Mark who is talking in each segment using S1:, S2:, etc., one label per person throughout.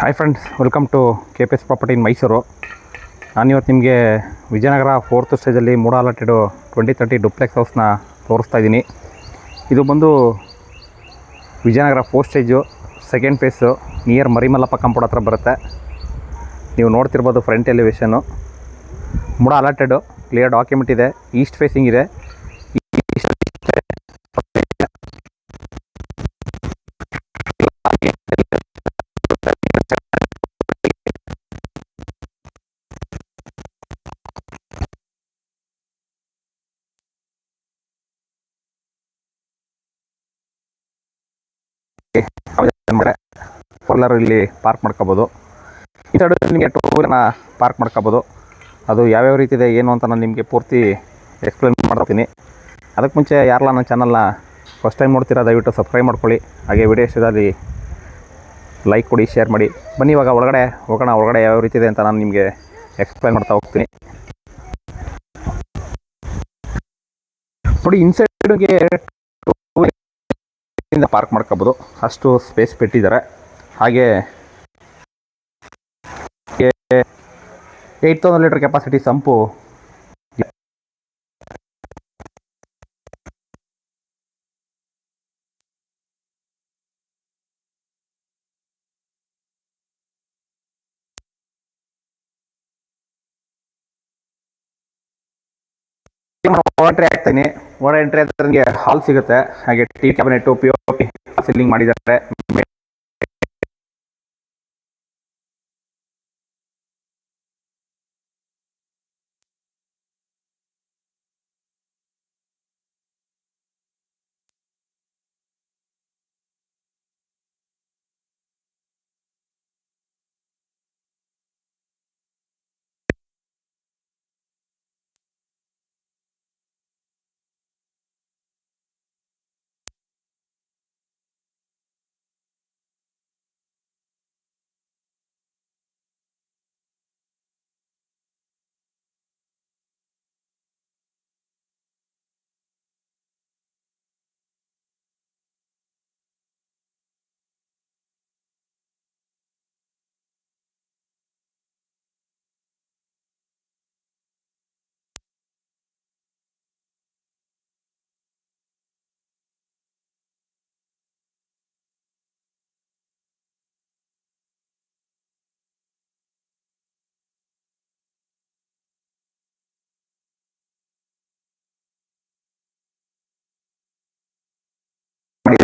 S1: Hi friends welcome to K P S property in Mysuru ನಾನಿವತ್ತು ನಿಮಗೆ Vijayanagar fourth ಸ್ಟೇಜಲ್ಲಿ MUDA allotted twenty thirty duplex ಹೌಸ್ನ ತೋರಿಸ್ತಾ ಇದ್ದೀನಿ. ಇದು ಬಂದು Vijayanagar fourth stage second phase near Marimallappa compound ಹತ್ರ ಬರುತ್ತೆ. ನೀವು ನೋಡ್ತಿರ್ಬೋದು front elevation MUDA allotted clear document ಇದೆ. ಈಸ್ಟ್ ಫೇಸಿಂಗ್ ಇದೆ. ಫೋರ್ಲರ್ ಇಲ್ಲಿ ಪಾರ್ಕ್ ಮಾಡ್ಕೋಬೋದು. ಈ ಸೈಡು ನಿಮಗೆ ಟೂ ವೀಲರ್ನ ಪಾರ್ಕ್ ಮಾಡ್ಕೋಬೋದು. ಅದು ಯಾವ್ಯಾವ ರೀತಿ ಇದೆ, ಏನು ಅಂತ ನಾನು ನಿಮಗೆ ಪೂರ್ತಿ ಎಕ್ಸ್ಪ್ಲೇನ್ ಮಾಡ್ತೀನಿ. ಅದಕ್ಕೆ ಮುಂಚೆ ಯಾರಲ್ಲ ನನ್ನ ಚಾನಲ್ನ ಫಸ್ಟ್ ಟೈಮ್ ನೋಡ್ತೀರಾ, ದಯವಿಟ್ಟು ಸಬ್ಸ್ಕ್ರೈಬ್ ಮಾಡ್ಕೊಳ್ಳಿ. ಹಾಗೆ ವಿಡಿಯೋ ಇಷ್ಟದಲ್ಲಿ ಲೈಕ್ ಕೊಡಿ ಶೇರ್ ಮಾಡಿ. ಬನ್ನಿ, ಇವಾಗ ಒಳಗಡೆ ಹೋಗೋಣ. ಒಳಗಡೆ ಯಾವ ರೀತಿ ಇದೆ ಅಂತ ನಾನು ನಿಮಗೆ ಎಕ್ಸ್ಪ್ಲೈನ್ ಮಾಡ್ತಾ ಹೋಗ್ತೀನಿ. ನೋಡಿ ಇನ್ಸೈಡ್ಗೆ ಪಾರ್ಕ್ ಮಾಡ್ಕೋಬೋದು. ಅಷ್ಟು ಸ್ಪೇಸ್ ಬಿಟ್ಟಿದ್ದಾರೆ. ಹಾಗೆ eight thousand litre capacity sump. Entry ಆಗ್ತೀನಿ. ಒಳ ಎಂಟ್ರಿ ಆದ್ರೆ ಹಾಲ್ ಸಿಗುತ್ತೆ. ಹಾಗೆ T cabinet P P ceiling ಮಾಡಿದ್ದಾರೆ.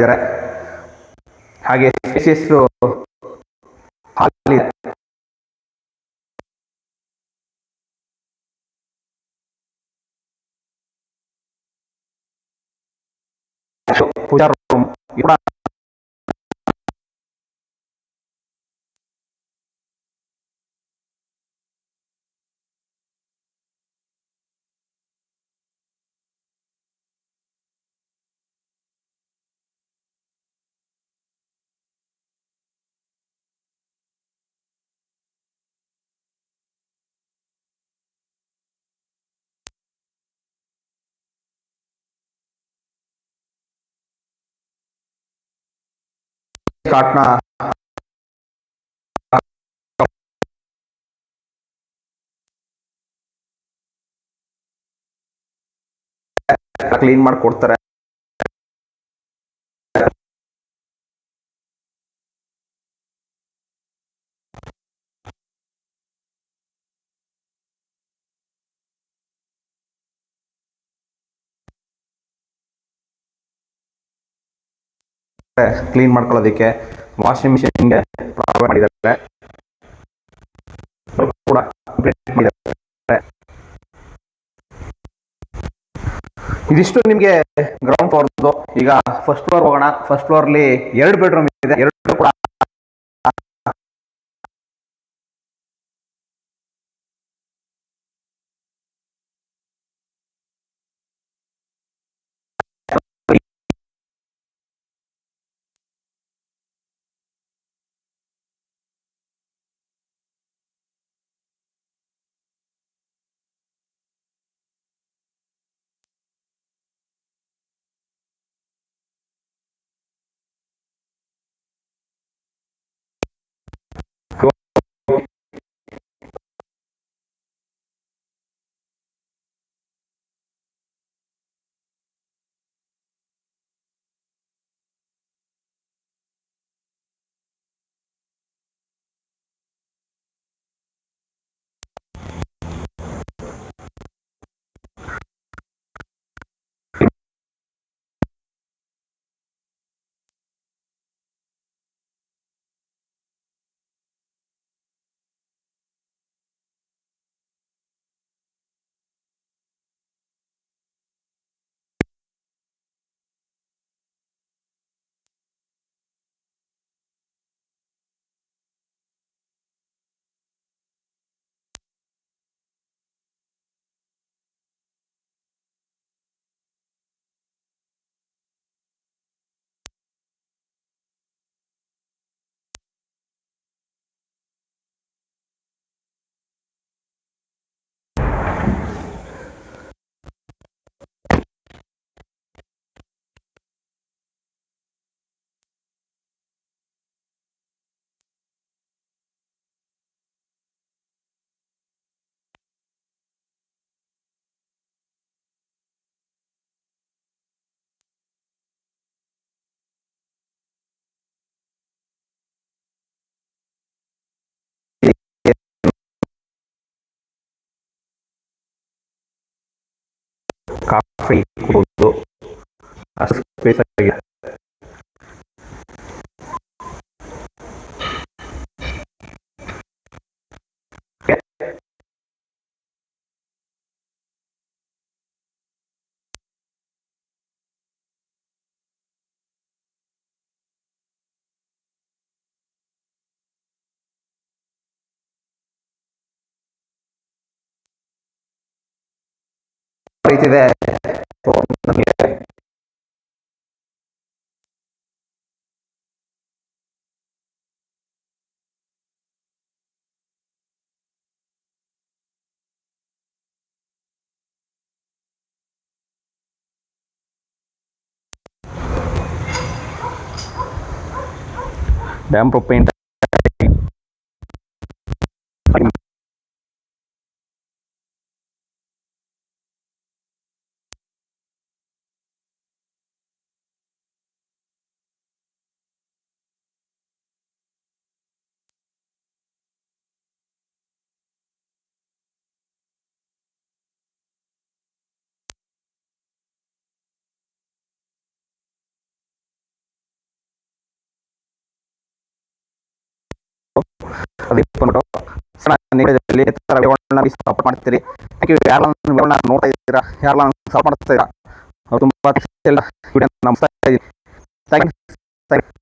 S1: ಮಾಡಿದ್ದಾರೆ ಹಾಗೆ ಸ್ಪೇಸಿಯಸ್ ಹಾಲ್ ಇದೆ ಪೂಜಾ ರೂಮ್ ಕೂಡ ಕಾಟ್ನ ಕ್ಲೀನ್ ಮಾಡಿ ಕೊಡ್ತಾರೆ ಕ್ಲೀನ್ ಮಾಡ್ಕೊಳ್ಳೋದಕ್ಕೆ ವಾಷಿಂಗ್ ಮಿಷಿನ್ಗೆ ಪ್ರಾಬ್ಲಮ್ ಮಾಡಿದ್ದಾರೆ. ಕೂಡ ಇದಿಷ್ಟು ನಿಮಗೆ ಗ್ರೌಂಡ್ ಫ್ಲೋರ್ದು ಈಗ ಫಸ್ಟ್ ಫ್ಲೋರ್ ಹೋಗೋಣ. ಫಸ್ಟ್ ಫ್ಲೋರ್ಲಿ ಎರಡು ಬೆಡ್ರೂಮ್ ಇದೆ. ಎರಡು ಕೂಡ ಕಾಫಿ ಕುಡಿದು ಅಷ್ಟು ಸ್ಪೇಸ್ ಆಗಿದೆ ರೀತಿದೆ డ్యామ్ ప్రొపెయింట్ ಮಾಡ್ತೀರಿ. ಥ್ಯಾಂಕ್ ಯು ನೋಡ್ತಾ ಇದ್ದೀರಾ? ಯಾರೆಲ್ಲ ಸಪೋರ್ಟ್ ಮಾಡ್ತಾ ಇದ್ದೀರಾ? ಅವ್ರು ತುಂಬ ವಿಡಿಯೋ ನಮಸ್ತಾ ಇದ್ದೀನಿ ಥ್ಯಾಂಕ್ ಯು